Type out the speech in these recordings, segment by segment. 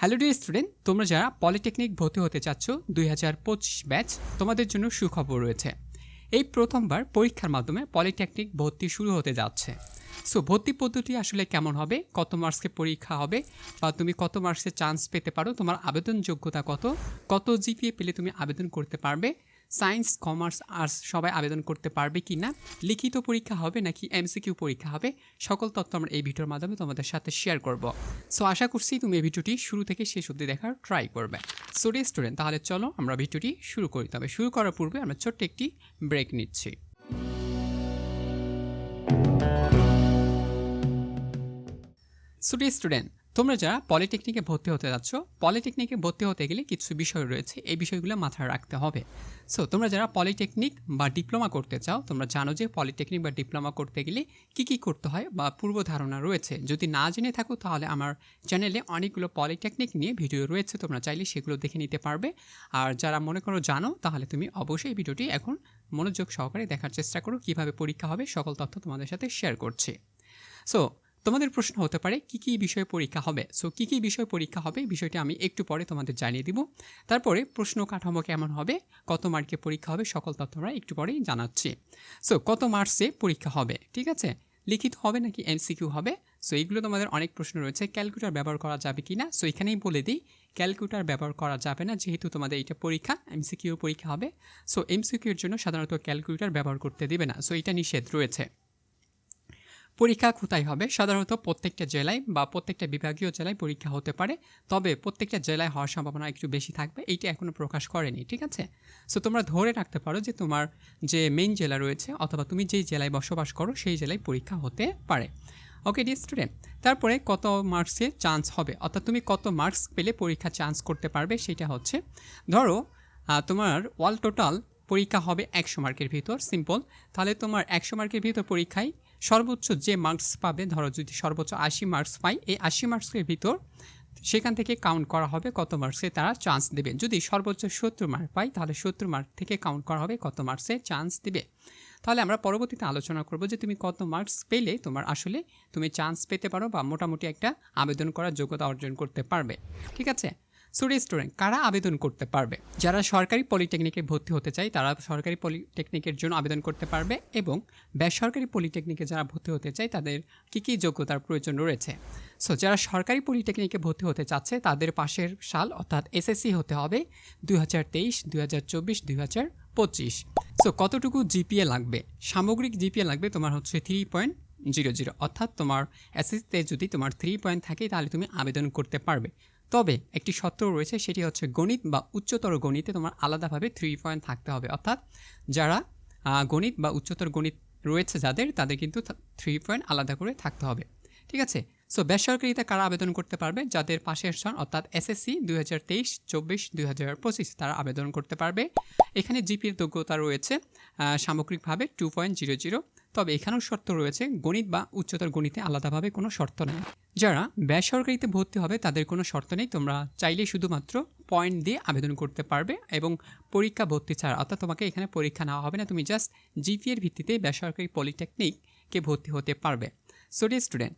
Hello dear student তোমরা যারা polytechnic ভর্তি হতে চাচ্ছ, দুই হাজার পঁচিশ ব্যাচ তোমাদের জন্য সুখবর রয়েছে। এই প্রথমবার পরীক্ষার মাধ্যমে পলিটেকনিক ভর্তি শুরু হতে যাচ্ছে। সো ভর্তি পদ্ধতি আসলে কেমন হবে? কত মার্কসে পরীক্ষা হবে? বা তুমি কত মার্কসে চান্স পেতে পারো? তোমার আবেদন যোগ্যতা কত কত জিপিএ পেলে তুমি আবেদন করতে পারবে? সায়েন্স, কমার্স, আর্টস সবাই আবেদন করতে পারবে কি না? লিখিত পরীক্ষা হবে নাকি এমসিকিউ পরীক্ষা হবে? সকল তথ্য আমরা এই ভিডিওর মাধ্যমে তোমাদের সাথে শেয়ার করব। সো আশা করছি তুমি এই ভিডিওটি শুরু থেকে শেষ অবধি দেখার ট্রাই করবে। সো স্টুডেন্ট তাহলে চলো আমরা ভিডিওটি শুরু করি। তবে শুরু করার পূর্বে আমরা ছোট্ট একটি ব্রেক নিচ্ছি। সো স্টুডেন্ট তোমরা যারা পলিটেকনিকে ভর্তি হতে যাচ্ছ, পলিটেকনিকে ভর্তি হতে গেলে কিছু বিষয় রয়েছে, এই বিষয়গুলো মাথায় রাখতে হবে। সো তোমরা যারা পলিটেকনিক বা ডিপ্লোমা করতে চাও, তোমরা জানো যে পলিটেকনিক বা ডিপ্লোমা করতে গেলে কী কী করতে হয় বা পূর্ব ধারণা রয়েছে। যদি না জেনে থাকো, তাহলে আমার চ্যানেলে অনেকগুলো পলিটেকনিক নিয়ে ভিডিও রয়েছে, তোমরা চাইলে সেগুলো দেখে নিতে পারবে। আর যারা মনে করো জানো, তাহলে তুমি অবশ্যই ভিডিওটি এখন মনোযোগ সহকারে দেখার চেষ্টা করো, কীভাবে পরীক্ষা হবে, সকল তথ্য তোমাদের সাথে শেয়ার করছি। সো তোমাদের প্রশ্ন হতে পারে, কী কী বিষয়ে পরীক্ষা হবে? সো কী কী বিষয় পরীক্ষা হবে? বিষয়টি আমি একটু পরে তোমাদের জানিয়ে দিব। তারপরে প্রশ্ন কাঠামো কেমন হবে? কত মার্কে পরীক্ষা হবে? সকল তথ্য আমরা একটু পরেই জানাচ্ছি। সো কত মার্কসে পরীক্ষা হবে? ঠিক আছে? লিখিত হবে নাকি এমসিকিউ হবে? সো এইগুলো তোমাদের অনেক প্রশ্ন রয়েছে। ক্যালকুলেটার ব্যবহার করা যাবে কি না সো এখানেই বলে দিই, ক্যালকুলেটার ব্যবহার করা যাবে না, যেহেতু তোমাদের এটা পরীক্ষা, এমসিকিউ পরীক্ষা হবে। সো এমসিকিউর জন্য সাধারণত ক্যালকুলেটার ব্যবহার করতে দেবে না। সো এটা নিষেধ রয়েছে। পরীক্ষা কোথায় হবে? সাধারণত প্রত্যেকটা জেলায় বা প্রত্যেকটা বিভাগীয় জেলায় পরীক্ষা হতে পারে। তবে প্রত্যেকটা জেলায় হওয়ার সম্ভাবনা একটু বেশি থাকবে। এইটা এখনও প্রকাশ করেনি, ঠিক আছে? সো তোমরা ধরে রাখতে পারো যে তোমার যে মেইন জেলা রয়েছে অথবা তুমি যেই জেলায় বসবাস করো, সেই জেলায় পরীক্ষা হতে পারে। ওকে ডি স্টুডেন্ট তারপরে কত মার্কসে চান্স হবে? অর্থাৎ তুমি কত মার্কস পেলে পরীক্ষা চান্স করতে পারবে? সেটা হচ্ছে, ধরো তোমার অল টোটাল পরীক্ষা হবে একশো মার্কের ভিতর সিম্পল তাহলে তোমার একশো মার্কের ভিতর পরীক্ষায় সর্বোচ্চ যে মার্কস পাবে, ধরো যদি সর্বোচ্চ আশি মার্কস পাই, এই আশি মার্কসের ভিতর সেখান থেকে কাউন্ট করা হবে কত মার্কসে তারা চান্স দেবে। যদি সর্বোচ্চ সত্তর মার্ক পাই, তাহলে সত্তর মার্ক থেকে কাউন্ট করা হবে কত মার্কসে চান্স দেবে। তাহলে আমরা পরবর্তীতে আলোচনা করব যে তুমি কত মার্কস পেলে তোমার আসলে তুমি চান্স পেতে পারো বা মোটামুটি একটা আবেদন করার যোগ্যতা অর্জন করতে পারবে। ঠিক আছে? সো রেস্টুরেন্ট কারা আবেদন করতে পারবে? যারা সরকারি পলিটেকনিকে ভর্তি হতে চায়, তারা সরকারি পলিটেকনিকের জন্য আবেদন করতে পারবে এবং বেসরকারি পলিটেকনিকে যারা ভর্তি হতে চায়, তাদের কী কী যোগ্যতার প্রয়োজন রয়েছে? সো যারা সরকারি পলিটেকনিকে ভর্তি হতে চাচ্ছে, তাদের পাশের সাল অর্থাৎ এসএসসি হতে হবে দুই হাজার তেইশ, দুই হাজার চব্বিশ, দুই হাজার পঁচিশ। সো কতটুকু জিপিএ লাগবে? সামগ্রিক জিপিএ লাগবে তোমার হচ্ছে থ্রি পয়েন্ট জিরো জিরো অর্থাৎ তোমার এসএসসিতে যদি তোমার থ্রি পয়েন্ট থাকে, তাহলে তুমি আবেদন করতে পারবে। তবে একটি শর্ত রয়েছে, সেটি হচ্ছে গণিত বা উচ্চতর গণিতে তোমার আলাদাভাবে থ্রি পয়েন্ট থাকতে হবে। অর্থাৎ যারা গণিত বা উচ্চতর গণিত রয়েছে যাদের, তাদের কিন্তু থ্রি পয়েন্ট আলাদা করে থাকতে হবে। ঠিক আছে? সো বেসরকারিতে কারা আবেদন করতে পারবে? যাদের পাশের সন, অর্থাৎ এসএসসি দুই হাজার তেইশ, চব্বিশ, দুই হাজার পঁচিশ, তারা আবেদন করতে পারবে। এখানে জিপির যোগ্যতা রয়েছে সামগ্রিকভাবে টু পয়েন্ট জিরো জিরো তবে এখানেও শর্ত রয়েছে, গণিত বা উচ্চতর গণিতে আলাদাভাবে কোনো শর্ত নেই। যারা বেসরকারিতে ভর্তি হবে, তাদের কোনো শর্ত নেই। তোমরা চাইলে শুধুমাত্র পয়েন্ট দিয়ে আবেদন করতে পারবে এবং পরীক্ষা ভর্তি ছাড়া। অর্থাৎ তোমাকে এখানে পরীক্ষা নেওয়া হবে না। তুমি জাস্ট জিপিএর ভিত্তিতে বেসরকারি পলিটেকনিককে ভর্তি হতে পারবে। সো স্টুডেন্ট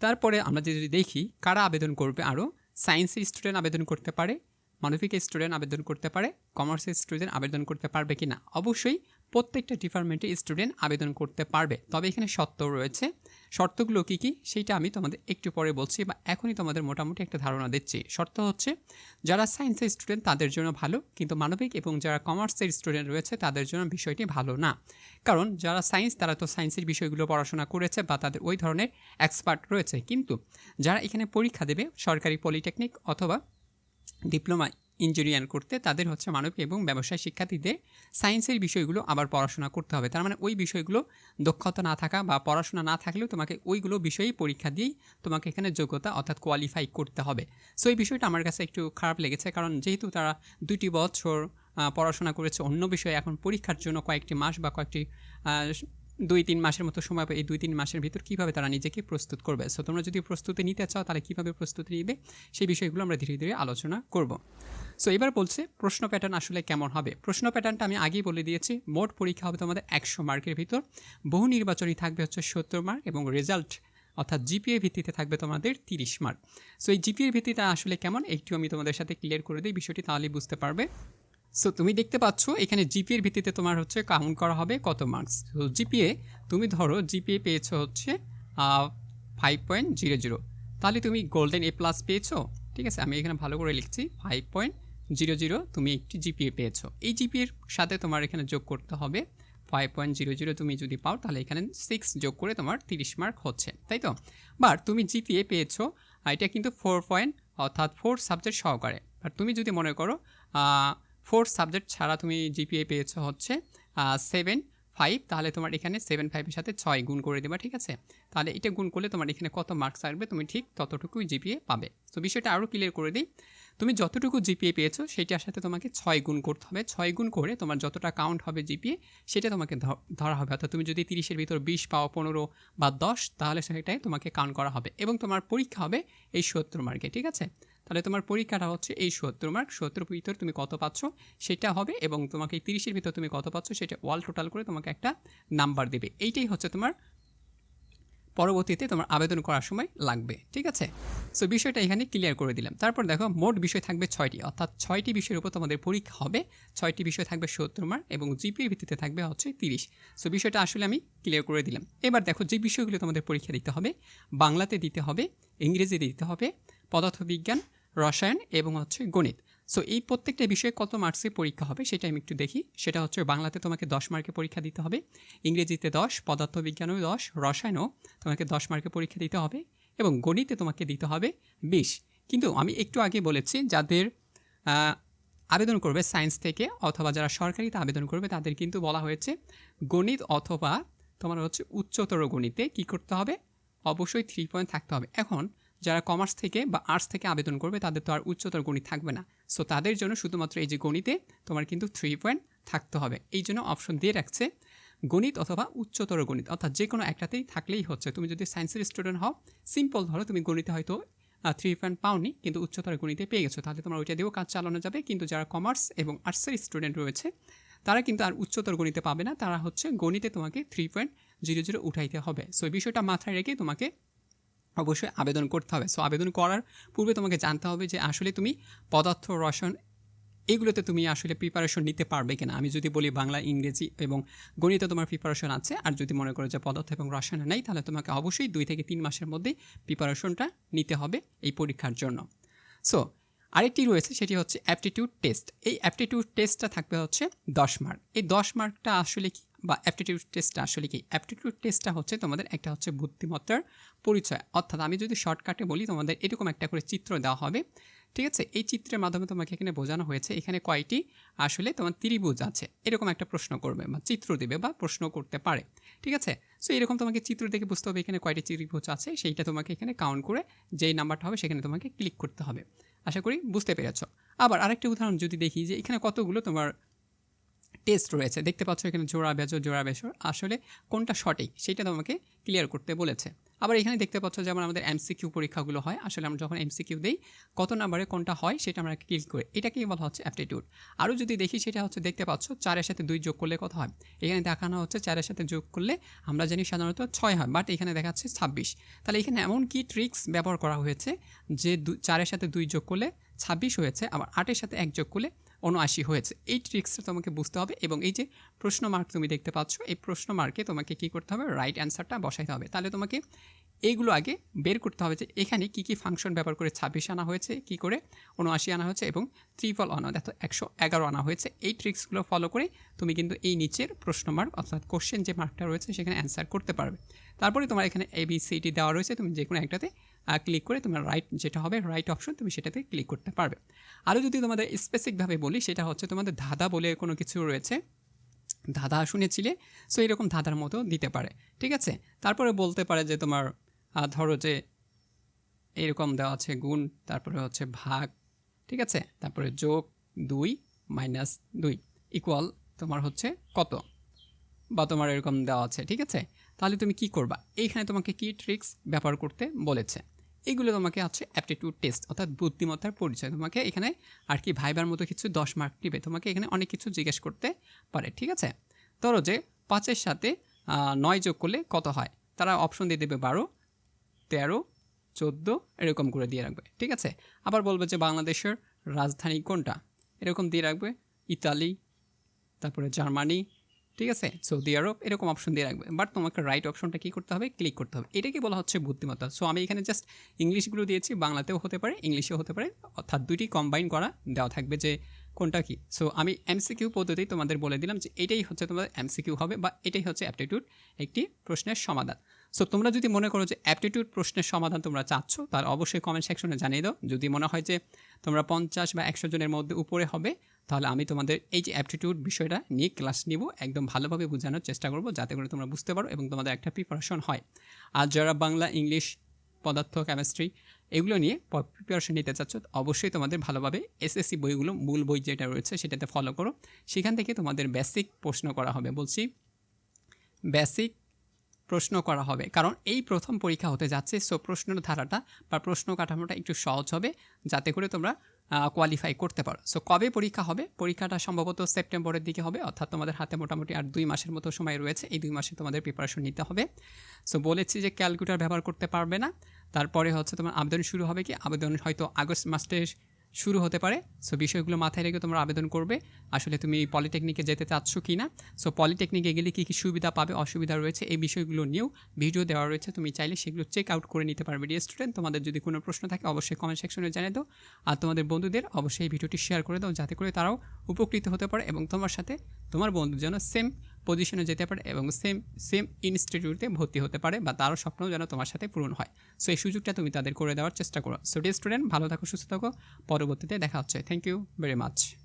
তারপরে আমরা যদি দেখি, কারা আবেদন করবে? আরও সায়েন্সের স্টুডেন্ট আবেদন করতে পারে মানবিক স্টুডেন্ট আবেদন করতে পারে কমার্সের স্টুডেন্ট আবেদন করতে পারবে কি না অবশ্যই প্রত্যেকটা ডিপার্টমেন্টে স্টুডেন্ট আবেদন করতে পারবে। তবে এখানে শর্ত রয়েছে। শর্তগুলো কী কী? সেইটা আমি তোমাদের একটু পরে বলছি বা এখনই তোমাদের মোটামুটি একটা ধারণা দিচ্ছি। শর্ত হচ্ছে, যারা সায়েন্সের স্টুডেন্ট তাদের জন্য ভালো, কিন্তু মানবিক এবং যারা কমার্সের স্টুডেন্ট রয়েছে, তাদের জন্য বিষয়টি ভালো না। কারণ যারা সায়েন্স তারা তো সায়েন্সের বিষয়গুলো পড়াশোনা করেছে বা তাদের ওই ধরনের এক্সপার্ট রয়েছে। কিন্তু যারা এখানে পরীক্ষা দেবে, সরকারি পলিটেকনিক অথবা ডিপ্লোমা ইঞ্জিনিয়ার করতে তাদের হচ্ছে মানবিক এবং ব্যবসায় শিক্ষার্থীদের সায়েন্সের বিষয়গুলো আবার পড়াশোনা করতে হবে। তার মানে ওই বিষয়গুলো দক্ষতা না থাকা বা পড়াশোনা না থাকলেও তোমাকে ওইগুলো বিষয়েই পরীক্ষা দিয়েই তোমাকে এখানে যোগ্যতা অর্থাৎ কোয়ালিফাই করতে হবে। সো এই বিষয়টা আমার কাছে একটু খারাপ লেগেছে কারণ যেহেতু তারা দুটি বছর পড়াশোনা করেছে, অন্য বিষয়ে এখন পরীক্ষার জন্য কয়েকটি মাস বা কয়েকটি দুই তিন মাসের মতো সময় এই দুই তিন মাসের ভিতর কীভাবে তারা নিজেকে প্রস্তুত করবে? সো তোমরা যদি প্রস্তুতি নিতে চাও, তাহলে কীভাবে প্রস্তুতি নিবে? সেই বিষয়গুলো আমরা ধীরে ধীরে আলোচনা করব। সো এবার বলছে, প্রশ্ন প্যাটার্ন আসলে কেমন হবে? প্রশ্ন প্যাটার্নটা আমি আগেই বলে দিয়েছি, মোট পরীক্ষা হবে তোমাদের একশো মার্কের ভিতর। বহু নির্বাচনী থাকবে হচ্ছে সত্তর মার্ক এবং রেজাল্ট অর্থাৎ জিপিএ ভিত্তিতে থাকবে তোমাদের তিরিশ মার্ক। সো এই জিপিএর ভিত্তিতে আসলে কেমন? একটু আমি তোমাদের সাথে ক্লিয়ার করে দিই, বিষয়টি তাহলেই বুঝতে পারবে। সো তুমি দেখতে পাচ্ছ, এখানে জিপিএর ভিত্তিতে তোমার হচ্ছে কাউন্ট করা হবে কত মার্কস তো জিপিএ তুমি ধরো জিপিএ পেয়েছ হচ্ছে ফাইভ পয়েন্ট জিরো জিরো তাহলে তুমি গোল্ডেন এ প্লাস পেয়েছ, ঠিক আছে? আমি এখানে ভালো করে লিখছি ফাইভ পয়েন্ট জিরো জিরো তুমি একটি জিপিএ পেয়েছ। এই জিপিএর সাথে তোমার এখানে যোগ করতে হবে ফাইভ পয়েন্ট জিরো জিরো তুমি যদি পাও, তাহলে এখানে সিক্স যোগ করে তোমার তিরিশ মার্ক হচ্ছে, তাই তো? বাট তুমি জিপিএ পেয়েছ এটা কিন্তু ফোর পয়েন্ট অর্থাৎ ফোর সাবজেক্ট সহকারে। আর তুমি যদি মনে করো ফোর সাবজেক্ট ছাড়া তুমি জিপিএ পেয়েছ হচ্ছে সেভেন ফাইভ, তাহলে তোমার এখানে সেভেন ফাইভের সাথে ছয় গুণ করে দেবা, ঠিক আছে? তাহলে এটা গুণ করলে তোমার এখানে কত মার্কস আসবে, তুমি ঠিক ততটুকুই জিপিএ পাবে। তো বিষয়টা আরও ক্লিয়ার করে দিই। তুমি যতটুকু জিপিএ পেয়েছ সেটার সাথে তোমাকে ছয় গুণ করতে হবে। ছয় গুণ করে তোমার যতটা কাউন্ট হবে জিপিএ, সেটা তোমাকে ধরা হবে। অর্থাৎ তুমি যদি তিরিশের ভিতর বিশ পাও, পনেরো বা দশ, তাহলে সেটাই তোমাকে কাউন্ট করা হবে এবং তোমার পরীক্ষা হবে এই সত্তর মার্কে ঠিক আছে? তাহলে তোমার পরীক্ষাটা হচ্ছে এই সত্তর মার্ক সত্তর ভিতর তুমি কত পাচ্ছ? সেটা হবে এবং তোমাকে তিরিশের ভিতর তুমি কত পাচ্ছ? সেটা ওয়াল টোটাল করে তোমাকে একটা নাম্বার দেবে। এইটাই হচ্ছে তোমার পরবর্তীতে তোমার আবেদন করার সময় লাগবে, ঠিক আছে? সো বিষয়টা এখানে ক্লিয়ার করে দিলাম। তারপর দেখো, মোট বিষয় থাকবে ছয়টি, অর্থাৎ ছয়টি বিষয়ের উপর তোমাদের পরীক্ষা হবে। ছয়টি বিষয় থাকবে সত্তর মার্ক এবং জিপির ভিত্তিতে থাকবে হচ্ছে তিরিশ। সো বিষয়টা আসলে আমি ক্লিয়ার করে দিলাম। এবার দেখো, যে বিষয়গুলো তোমাদের পরীক্ষা দিতে হবে, বাংলাতে দিতে হবে, ইংরেজিতে দিতে হবে, পদার্থবিজ্ঞান রসায়ন এবং হচ্ছে গণিত। সো এই প্রত্যেকটা বিষয়ে কত মার্কসে পরীক্ষা হবে সেটা আমি একটু দেখি। সেটা হচ্ছে বাংলাতে তোমাকে দশ মার্কে পরীক্ষা দিতে হবে, ইংরেজিতে দশ, পদার্থবিজ্ঞানেও দশ, রসায়নও তোমাকে দশ মার্কে পরীক্ষা দিতে হবে এবং গণিতে তোমাকে দিতে হবে বিশ। কিন্তু আমি একটু আগে বলেছি, যাদের আবেদন করবে সায়েন্স থেকে অথবা যারা সরকারিতে আবেদন করবে, তাদের কিন্তু বলা হয়েছে গণিত অথবা তোমার হচ্ছে উচ্চতর গণিতে কি করতে হবে? অবশ্যই থ্রি পয়েন্ট থাকতে হবে। এখন যারা কমার্স থেকে বা আর্টস থেকে আবেদন করবে, তাদের তো আর উচ্চতর গণিত থাকবে না। সো তাদের জন্য শুধুমাত্র এই যে গণিতে তোমার কিন্তু থ্রি পয়েন্ট থাকতে হবে। এই জন্য অপশন দিয়ে রাখছে গণিত অথবা উচ্চতর গণিত। অর্থাৎ যে কোনো একটাতেই থাকলেই হচ্ছে। তুমি যদি সায়েন্সের স্টুডেন্ট হও সিম্পল ধরো, তুমি গণিতে হয়তো থ্রি পয়েন্ট পাওনি, কিন্তু উচ্চতর গণিতে পেয়ে গেছো, তাহলে তোমার ওইটা দিয়েও কাজ চালানো যাবে। কিন্তু যারা কমার্স এবং আর্টসের স্টুডেন্ট রয়েছে, তারা কিন্তু আর উচ্চতর গণিতে পাবে না। তারা হচ্ছে গণিতে তোমাকে থ্রি পয়েন্ট জিরো জিরো উঠাইতে হবে। সো এই বিষয়টা মাথায় রেখে তোমাকে অবশ্যই আবেদন করতে হবে। সো আবেদন করার পূর্বে তোমাকে জানতে হবে যে আসলে তুমি পদার্থ, রসায়ন এগুলোতে তুমি আসলে প্রিপারেশন নিতে পারবে কিনা। আমি যদি বলি বাংলা, ইংরেজি এবং গণিতে তোমার প্রিপারেশন আছে, আর যদি মনে করো যে পদার্থ এবং রসায়নে নেই, তাহলে তোমাকে অবশ্যই দুই থেকে তিন মাসের মধ্যে প্রিপারেশনটা নিতে হবে এই পরীক্ষার জন্য। সো আরেকটি রয়েছে, সেটি হচ্ছে অ্যাপটিটিউড টেস্ট এই অ্যাপটিটিউড টেস্টটা থাকবে হচ্ছে দশ মার্ক এই দশ মার্কটা আসলে কি বা অ্যাপটিটিউড টেস্টটা আসলে কি? অ্যাপটিটিউড টেস্টটা হচ্ছে তোমাদের একটা হচ্ছে বুদ্ধিমত্তার পরিচয়। অর্থাৎ আমি যদি শর্টকাটে বলি, তোমাদের এরকম একটা করে চিত্র দেওয়া হবে। ঠিক আছে? এই চিত্রের মাধ্যমে তোমাকে এখানে বোঝানো হয়েছে, এখানে কয়টি আসলে তোমার ত্রিভুজ আছে। এরকম একটা প্রশ্ন করবে বা চিত্র দেবে বা প্রশ্ন করতে পারে। ঠিক আছে? সো এরকম তোমাকে চিত্র দেখে বুঝতে হবে এখানে কয়টি ত্রিভুজ আছে। সেইটা তোমাকে এখানে কাউন্ট করে যেই নাম্বারটা হবে সেখানে তোমাকে ক্লিক করতে হবে। আশা করি বুঝতে পেরেছ। আবার আরেকটি উদাহরণ যদি দেখি যে এখানে কতগুলো তোমার টেস্ট রয়েছে। দেখতে পাচ্ছ এখানে জোড়া বেজর, জোড়া বেসর। আসলে কোনটা সঠিক সেটা তোমাকে ক্লিয়ার করতে বলেছে। আবার এখানে দেখতে পাচ্ছ যেমন আমাদের এমসিকিউ পরীক্ষাগুলো হয়, আসলে আমরা যখন এমসিকিউ দিই, কত নাম্বারে কোনটা হয় সেটা আমরা ক্লিক করি। এটাকেই বলা হচ্ছে অ্যাপটিটিউড আরও যদি দেখি সেটা হচ্ছে দেখতে পাচ্ছ চারের সাথে দুই যোগ করলে কত হয়? এখানে দেখানো হচ্ছে চারের সাথে যোগ করলে আমরা জানি সাধারণত ছয় হয় বাট এখানে দেখাচ্ছে ছাব্বিশ। তাহলে এখানে এমন কি ট্রিক্স ব্যবহার করা হয়েছে যে চারের সাথে দুই যোগ করলে ছাব্বিশ হয়েছে, আবার আটের সাথে এক যোগ করলে উনআশি হয়েছে। এই ট্রিক্সটা তোমাকে বুঝতে হবে এবং এই যে প্রশ্ন মার্ক তুমি দেখতে পাচ্ছ, এই প্রশ্ন মার্কে তোমাকে কি করতে হবে? রাইট অ্যান্সারটা বসাইতে হবে। তাহলে তোমাকে এইগুলো আগে বের করতে হবে যে এখানে কি কি ফাংশন ব্যবহার করে ছাব্বিশ আনা হয়েছে, কি করে উনআশি আনা হয়েছে এবং ত্রিপল আনা দেখো একশো এগারো আনা হয়েছে। এই ট্রিক্সগুলো ফলো করে তুমি কিন্তু এই নিচের প্রশ্ন মার্ক অর্থাৎ কোশ্চেন যে মার্কটা রয়েছে, সেখানে অ্যান্সার করতে পারবে। তারপরে তোমার এখানে এ বি সি ডি দেওয়া রয়েছে, তুমি যে কোনো একটাতে ক্লিক করে তোমার রাইট যেটা হবে রাইট অপশন তুমি সেটাতে ক্লিক করতে পারবে। আরও যদি তোমাদের স্পেসিফিকভাবে বলি, সেটা হচ্ছে তোমাদের ধাঁধা বলে কোনো কিছু রয়েছে, ধাঁধা শুনেছিলে? সো এরকম ধাঁধার মতো দিতে পারে, ঠিক আছে? তারপরে বলতে পারে যে তোমার ধরো যে এরকম দেওয়া আছে গুণ, তারপরে হচ্ছে ভাগ, ঠিক আছে? তারপরে যোগ দুই মাইনাস দুই ইকুয়াল তোমার হচ্ছে কত? বা তোমার এরকম দেওয়া আছে, ঠিক আছে? তাহলে তুমি কি করবা? এইখানে তোমাকে কি ট্রিক্স ব্যবহার করতে বলেছে। এগুলো তোমাকে আছে অ্যাপটিটিউড টেস্ট অর্থাৎ বুদ্ধিমত্তার পরিচয়। তোমাকে এখানে আর কি ভাইবার মতো কিছু দশ মার্ক দিবে। তোমাকে এখানে অনেক কিছু জিজ্ঞেস করতে পারে, ঠিক আছে? ধরো যে পাঁচের সাথে নয় যোগ করলে কত হয়? তারা অপশন দিয়ে দেবে বারো, তেরো, চোদ্দ, এরকম করে দিয়ে রাখবে, ঠিক আছে? আবার বলবে যে বাংলাদেশের রাজধানী কোনটা? এরকম দিয়ে রাখবে, ইতালি, তারপরে জার্মানি ঠিক আছে? সৌদি আরব এরকম অপশন দিয়ে রাখবে। বাট তোমাকে রাইট অপশনটা কী করতে হবে? ক্লিক করতে হবে। এটাকে বলা হচ্ছে বুদ্ধিমত্তা। সো আমি এখানে জাস্ট ইংলিশগুলো দিয়েছি, বাংলাতেও হতে পারে, ইংলিশেও হতে পারে। অর্থাৎ দুইটি কম্বাইন করা, দেওয়া থাকবে যে কোনটা কি। সো আমি এমসিকিউ পদ্ধতি তোমাদের বলে দিলাম যে, এটাই হচ্ছে তোমাদের এমসিকিউ হবে বা এটাই হচ্ছে অ্যাপটিটিউড একটি প্রশ্নের সমাধান। সো তোমরা যদি মনে করো যে অ্যাপটিটিউড প্রশ্নের সমাধান তোমরা চাচ্ছ, তাহলে অবশ্যই কমেন্ট সেকশনে জানিয়ে দাও। যদি মনে হয় যে তোমরা পঞ্চাশ বা একশো জনের মধ্যে উপরে হবে, তাহলে আমি তোমাদের এই যে অ্যাপটিটিউড বিষয়টা নিয়ে ক্লাস নিব। একদম ভালোভাবে বোঝানোর চেষ্টা করব, যাতে করে তোমরা বুঝতে পারো এবং তোমাদের একটা প্রিপারেশন হয়। আর যারা বাংলা, ইংলিশ, পদার্থ কেমিস্ট্রি এগুলো নিয়ে প্রিপারেশন নিতে চাচ্ছ, অবশ্যই তোমাদের ভালোভাবে এসএসসি বইগুলো, মূল বই যেটা রয়েছে সেটাতে ফলো করো। সেখান থেকে তোমাদের বেসিক প্রশ্ন করা হবে। বলছি বেসিক প্রশ্ন করা হবে। কারণ এই প্রথম পরীক্ষা হতে যাচ্ছে সো প্রশ্নের ধারাটা বা প্রশ্ন কাঠামোটা একটু সহজ হবে, যাতে করে তোমরা কোয়ালিফাই করতে পারো। সো কবে পরীক্ষা হবে? পরীক্ষাটা সম্ভবত সেপ্টেম্বরের দিকে হবে, অর্থাৎ তোমাদের হাতে মোটামুটি আর দুই মাসের মতো সময় রয়েছে, এই দুই মাসে তোমাদের প্রিপারেশন নিতে হবে। সো বলেছি যে ক্যালকুলেটার ব্যবহার করতে পারবে না, তারপরে হচ্ছে তোমার আবেদন শুরু হবে কি? আবেদন হয়তো আগস্ট মাসে শুরু হতে পারে। সো বিষয়গুলো মাথায় রেখে তোমরা আবেদন করবে। আসলে তুমি পলিটেকনিকে যেতে চাচ্ছ কি না সো পলিটেকনিকে গেলে কী কী সুবিধা পাবে, অসুবিধা রয়েছে, এই বিষয়গুলো নিয়েও ভিডিও দেওয়া রয়েছে। তুমি চাইলে সেগুলো চেক আউট করে নিতে পারবে। ডিয়ার স্টুডেন্ট তোমাদের যদি কোনো প্রশ্ন থাকে, অবশ্যই কমেন্ট সেকশনে জানিয়ে দাও। আর তোমাদের বন্ধুদের অবশ্যই এই ভিডিওটি শেয়ার করে দাও, যাতে করে তারাও উপকৃত হতে পারে এবং তোমার সাথে তোমার বন্ধুর যেন সেম পজিশনে যেতে পারে এবং সেম সেম ইনস্টিটিউটে ভর্তি হতে পারে বা তারও স্বপ্ন যেন তোমার সাথে পূরণ হয়। সো এই সুযোগটা তুমি তাদের করে দেওয়ার চেষ্টা করো। সো ডি স্টুডেন্ট ভালো থাকো, সুস্থ থাকো। পরবর্তীতে দেখা হচ্ছে। Thank you very much